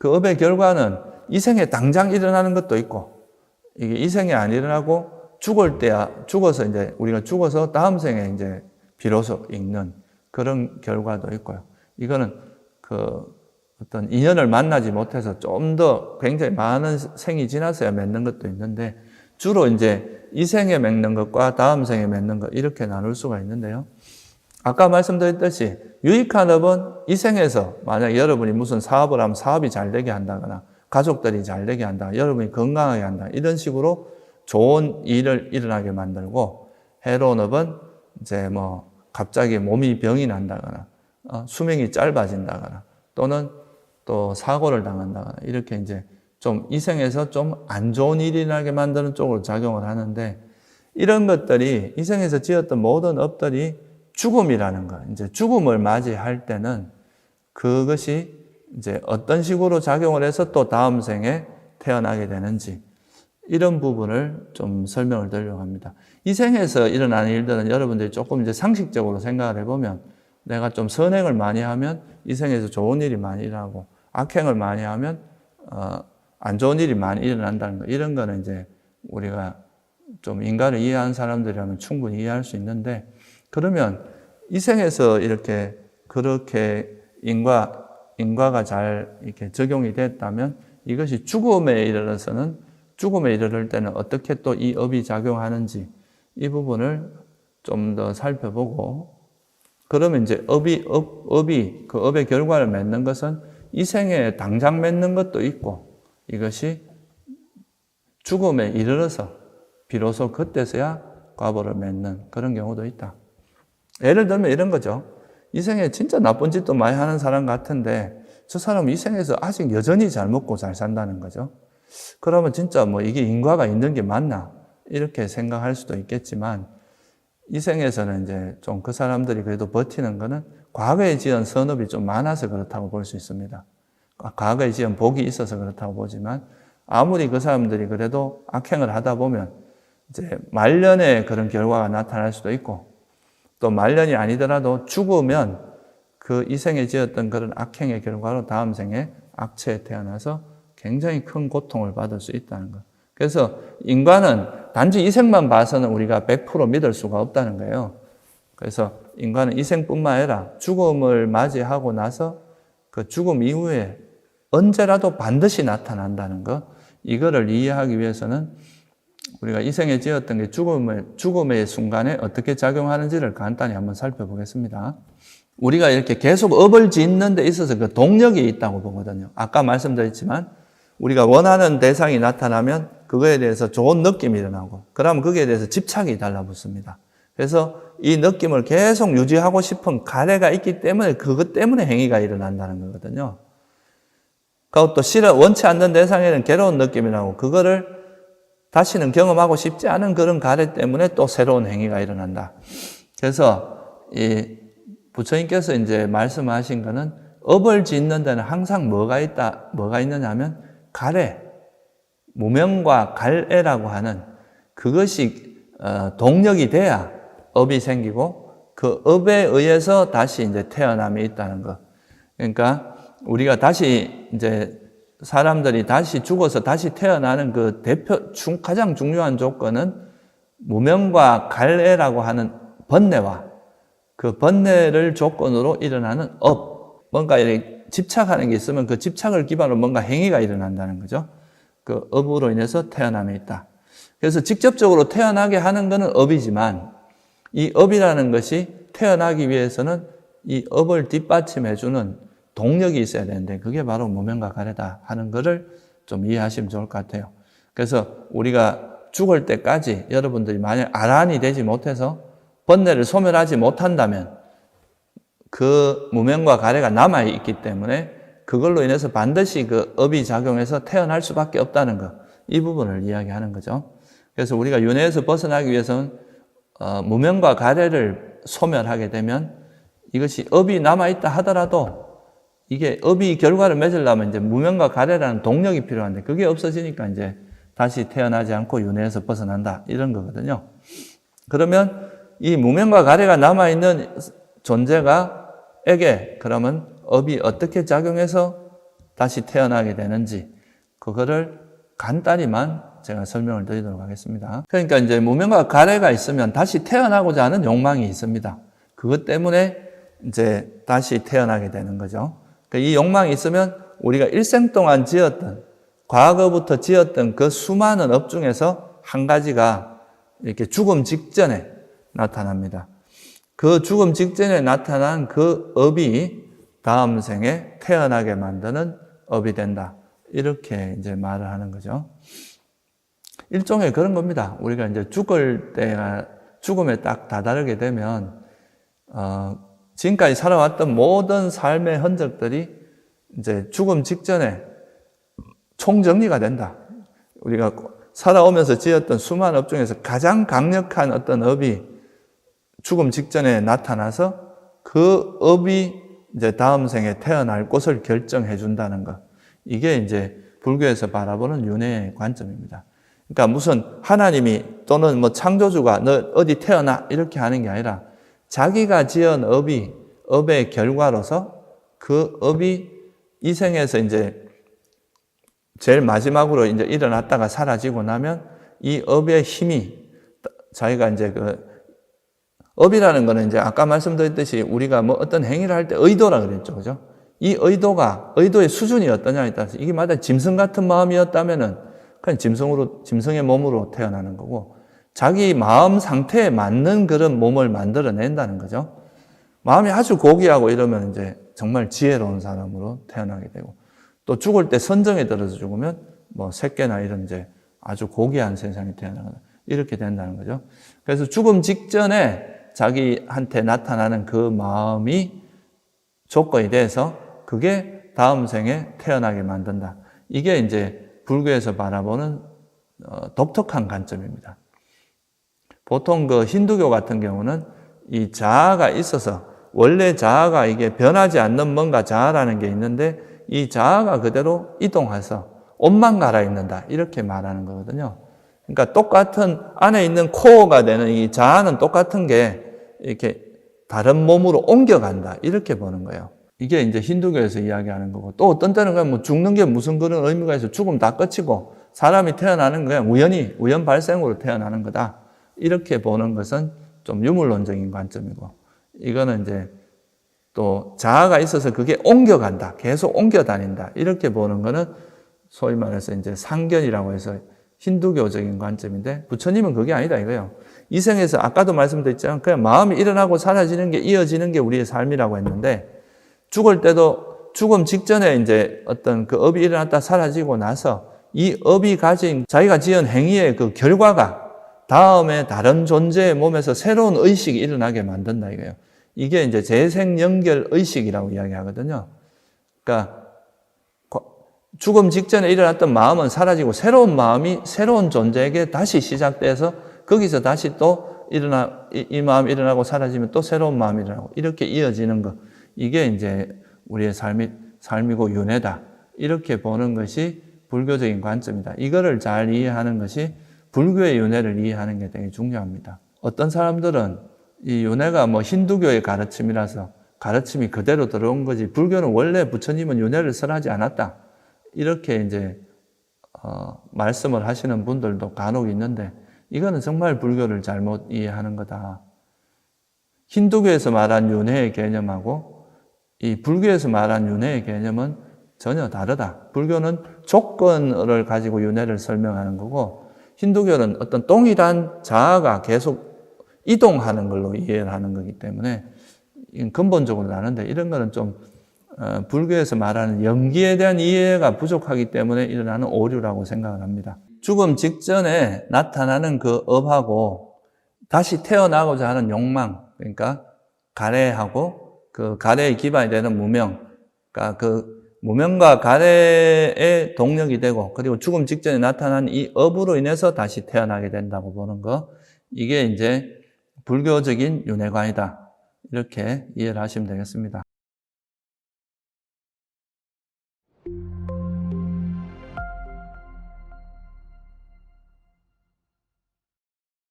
그 업의 결과는 이 생에 당장 일어나는 것도 있고 이게 이 생에 안 일어나고 죽을 때야 죽어서 이제 우리가 죽어서 다음 생에 이제 비로소 읽는 그런 결과도 있고요. 이거는 그 어떤 인연을 만나지 못해서 좀 더 굉장히 많은 생이 지나서야 맺는 것도 있는데 주로 이제 이 생에 맺는 것과 다음 생에 맺는 것 이렇게 나눌 수가 있는데요. 아까 말씀드렸듯이 유익한 업은 이 생에서 만약 여러분이 무슨 사업을 하면 사업이 잘 되게 한다거나 가족들이 잘 되게 한다, 여러분이 건강하게 한다 이런 식으로 좋은 일을 일어나게 만들고 해로운 업은 이제 뭐 갑자기 몸이 병이 난다거나 어, 수명이 짧아진다거나 또는 또 사고를 당한다거나 이렇게 이제 좀 이 생에서 좀 안 좋은 일이 나게 만드는 쪽으로 작용을 하는데 이런 것들이 이 생에서 지었던 모든 업들이 죽음이라는 거, 이제 죽음을 맞이할 때는 그것이 이제 어떤 식으로 작용을 해서 또 다음 생에 태어나게 되는지 이런 부분을 좀 설명을 드리려고 합니다. 이 생에서 일어나는 일들은 여러분들이 조금 이제 상식적으로 생각을 해보면 내가 좀 선행을 많이 하면 이 생에서 좋은 일이 많이 일어나고 악행을 많이 하면 어, 안 좋은 일이 많이 일어난다는 거 이런 거는 이제 우리가 좀 인간을 이해하는 사람들이라면 충분히 이해할 수 있는데 그러면 이 생에서 이렇게 그렇게 인과 인과가 잘 이렇게 적용이 됐다면 이것이 죽음에 이르러서는 죽음에 이르를 때는 어떻게 또 이 업이 작용하는지 이 부분을 좀 더 살펴보고 그러면 이제 업이 업, 업이 그 업의 결과를 맺는 것은 이 생에 당장 맺는 것도 있고 이것이 죽음에 이르러서 비로소 그때서야 과보를 맺는 그런 경우도 있다. 예를 들면 이런 거죠. 이 생에 진짜 나쁜 짓도 많이 하는 사람 같은데 저 사람은 이 생에서 아직 여전히 잘 먹고 잘 산다는 거죠. 그러면 진짜 뭐 이게 인과가 있는 게 맞나? 이렇게 생각할 수도 있겠지만 이 생에서는 이제 좀 그 사람들이 그래도 버티는 거는 과거에 지은 선업이 좀 많아서 그렇다고 볼 수 있습니다. 과거에 지은 복이 있어서 그렇다고 보지만 아무리 그 사람들이 그래도 악행을 하다 보면 이제 말년에 그런 결과가 나타날 수도 있고 또 말년이 아니더라도 죽으면 그 이생에 지었던 그런 악행의 결과로 다음 생에 악체에 태어나서 굉장히 큰 고통을 받을 수 있다는 것. 그래서 인간은 단지 이생만 봐서는 우리가 100% 믿을 수가 없다는 거예요. 그래서 인간은 이생뿐만 아니라 죽음을 맞이하고 나서 그 죽음 이후에 언제라도 반드시 나타난다는 것. 이거를 이해하기 위해서는 우리가 이 생에 지었던 게 죽음의, 죽음의 순간에 어떻게 작용하는지를 간단히 한번 살펴보겠습니다. 우리가 이렇게 계속 업을 짓는 데 있어서 그 동력이 있다고 보거든요. 아까 말씀드렸지만 우리가 원하는 대상이 나타나면 그거에 대해서 좋은 느낌이 일어나고 그러면 거기에 대해서 집착이 달라붙습니다. 그래서 이 느낌을 계속 유지하고 싶은 가래가 있기 때문에 그것 때문에 행위가 일어난다는 거거든요. 그것도 싫어 원치 않는 대상에는 괴로운 느낌이 나고 그거를 다시는 경험하고 싶지 않은 그런 가래 때문에 또 새로운 행위가 일어난다. 그래서 이 부처님께서 이제 말씀하신 거는 업을 짓는 데는 항상 뭐가 있다, 뭐가 있느냐면 가래, 무명과 갈애라고 하는 그것이 어, 동력이 돼야 업이 생기고 그 업에 의해서 다시 이제 태어남이 있다는 것. 그러니까 우리가 다시 이제 사람들이 다시 죽어서 다시 태어나는 그 대표 가장 중요한 조건은 무명과 갈애라고 하는 번뇌와 그 번뇌를 조건으로 일어나는 업, 뭔가 이렇게 집착하는 게 있으면 그 집착을 기반으로 뭔가 행위가 일어난다는 거죠. 그 업으로 인해서 태어남이 있다. 그래서 직접적으로 태어나게 하는 것은 업이지만 이 업이라는 것이 태어나기 위해서는 이 업을 뒷받침해주는 동력이 있어야 되는데 그게 바로 무명과 가래다 하는 것을 좀 이해하시면 좋을 것 같아요. 그래서 우리가 죽을 때까지 여러분들이 만약 아란이 되지 못해서 번뇌를 소멸하지 못한다면 그 무명과 가래가 남아 있기 때문에 그걸로 인해서 반드시 그 업이 작용해서 태어날 수밖에 없다는 것. 이 부분을 이야기하는 거죠. 그래서 우리가 윤회에서 벗어나기 위해서는 어, 무명과 가래를 소멸하게 되면 이것이 업이 남아있다 하더라도 이게 업이 결과를 맺으려면 이제 무명과 가래라는 동력이 필요한데 그게 없어지니까 이제 다시 태어나지 않고 윤회에서 벗어난다 이런 거거든요. 그러면 이 무명과 가래가 남아 있는 존재가 에게 그러면 업이 어떻게 작용해서 다시 태어나게 되는지 그거를 간단히만 제가 설명을 드리도록 하겠습니다. 그러니까 이제 무명과 가래가 있으면 다시 태어나고자 하는 욕망이 있습니다. 그것 때문에 이제 다시 태어나게 되는 거죠. 그러니까 이 욕망이 있으면 우리가 일생 동안 지었던 과거부터 지었던 그 수많은 업 중에서 한 가지가 이렇게 죽음 직전에 나타납니다. 그 죽음 직전에 나타난 그 업이 다음 생에 태어나게 만드는 업이 된다. 이렇게 이제 말을 하는 거죠. 일종의 그런 겁니다. 우리가 이제 죽을 때가 죽음에 딱 다다르게 되면 어, 지금까지 살아왔던 모든 삶의 흔적들이 이제 죽음 직전에 총정리가 된다. 우리가 살아오면서 지었던 수많은 업 중에서 가장 강력한 어떤 업이 죽음 직전에 나타나서 그 업이 이제 다음 생에 태어날 곳을 결정해 준다는 것. 이게 이제 불교에서 바라보는 윤회의 관점입니다. 그러니까 무슨 하나님이 또는 뭐 창조주가 너 어디 태어나 이렇게 하는 게 아니라 자기가 지은 업이 업의 결과로서 그 업이 이 생에서 이제 제일 마지막으로 이제 일어났다가 사라지고 나면 이 업의 힘이 자기가 이제 그 업이라는 거는 이제 아까 말씀드렸듯이 우리가 뭐 어떤 행위를 할 때 의도라 그랬죠. 그죠? 이 의도가, 의도의 수준이 어떠냐에 따라서 이게 마다 짐승 같은 마음이었다면은 그냥 짐승으로, 짐승의 몸으로 태어나는 거고 자기 마음 상태에 맞는 그런 몸을 만들어낸다는 거죠. 마음이 아주 고귀하고 이러면 이제 정말 지혜로운 사람으로 태어나게 되고 또 죽을 때 선정에 들어서 죽으면 뭐 새끼나 이런 이제 아주 고귀한 세상에 태어나거나 이렇게 된다는 거죠. 그래서 죽음 직전에 자기한테 나타나는 그 마음이 조건이 돼서 그게 다음 생에 태어나게 만든다. 이게 이제 불교에서 바라보는 어, 독특한 관점입니다. 보통 그 힌두교 같은 경우는 이 자아가 있어서 원래 자아가 이게 변하지 않는 뭔가 자아라는 게 있는데 이 자아가 그대로 이동해서 옷만 갈아입는다. 이렇게 말하는 거거든요. 그러니까 똑같은 안에 있는 코어가 되는 이 자아는 똑같은 게 이렇게 다른 몸으로 옮겨간다. 이렇게 보는 거예요. 이게 이제 힌두교에서 이야기하는 거고 또 어떤 때는 그냥 뭐 죽는 게 무슨 그런 의미가 있어 죽음 다 끝이고 사람이 태어나는 거야 우연히 우연 발생으로 태어나는 거다. 이렇게 보는 것은 좀 유물론적인 관점이고 이거는 이제 또 자아가 있어서 그게 옮겨간다. 계속 옮겨 다닌다. 이렇게 보는 거는 소위 말해서 이제 상견이라고 해서 힌두교적인 관점인데 부처님은 그게 아니다 이거예요. 이생에서 아까도 말씀드렸지만 그냥 마음이 일어나고 사라지는 게 이어지는 게 우리의 삶이라고 했는데 죽을 때도 죽음 직전에 이제 어떤 그 업이 일어났다 사라지고 나서 이 업이 가진 자기가 지은 행위의 그 결과가 다음에 다른 존재의 몸에서 새로운 의식이 일어나게 만든다 이거예요. 이게 이제 재생 연결 의식이라고 이야기하거든요. 그러니까 죽음 직전에 일어났던 마음은 사라지고 새로운 마음이 새로운 존재에게 다시 시작돼서 거기서 다시 또 일어나 이, 이 마음이 일어나고 사라지면 또 새로운 마음이 일어나고 이렇게 이어지는 것 이게 이제 우리의 삶이 삶이고 윤회다 이렇게 보는 것이 불교적인 관점이다. 이거를 잘 이해하는 것이 불교의 윤회를 이해하는 게 되게 중요합니다. 어떤 사람들은 이 윤회가 뭐 힌두교의 가르침이라서 가르침이 그대로 들어온 거지 불교는 원래 부처님은 윤회를 설하지 않았다. 이렇게 이제 어, 말씀을 하시는 분들도 간혹 있는데 이거는 정말 불교를 잘못 이해하는 거다. 힌두교에서 말한 윤회의 개념하고 이 불교에서 말한 윤회의 개념은 전혀 다르다. 불교는 조건을 가지고 윤회를 설명하는 거고 힌두교는 어떤 동일한 자아가 계속 이동하는 걸로 이해를 하는 거기 때문에 근본적으로 다른데 이런 거는 좀 어, 불교에서 말하는 연기에 대한 이해가 부족하기 때문에 일어나는 오류라고 생각을 합니다. 죽음 직전에 나타나는 그 업하고 다시 태어나고자 하는 욕망, 그러니까 가래하고 그 가래의 기반이 되는 무명, 그러니까 그 무명과 가래의 동력이 되고 그리고 죽음 직전에 나타난 이 업으로 인해서 다시 태어나게 된다고 보는 거, 이게 이제 불교적인 윤회관이다. 이렇게 이해를 하시면 되겠습니다.